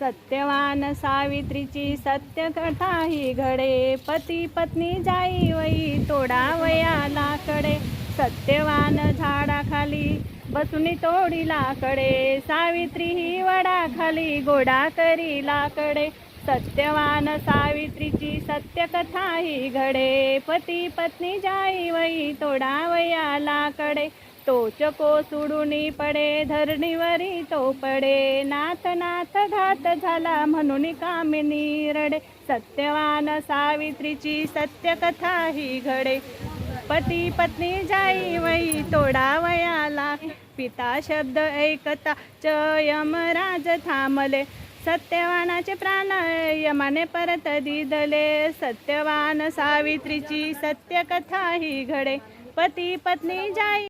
सत्यवान सावित्रीची सत्यकथा ही घडे. पती पत्नी जाई वई तोडावया लाकडे. सत्यवान झाडाखाली बसून तोडी लाकडे. सावित्री ही वडाखाली गोडा करी लाकडे. सत्यवान सावित्रीची सत्यकथा ही घडे. पती पत्नी जाई वई तोडावया लाकडे. तोच को सोडून पडे धरणीवरी तो पडे. नाथ नाथ घात झाला म्हणून कामिनी रडे. सत्यवान सावित्रीची सत्यकथा ही घडे. पती पत्नी जाई वई तोडावयाला. पिता शब्द ऐकता च यमराज थांबले. सत्यवानाचे प्राण यमाने परत दिदले. सत्यवान सावित्रीची सत्यकथा ही घडे. पती पत्नी जाई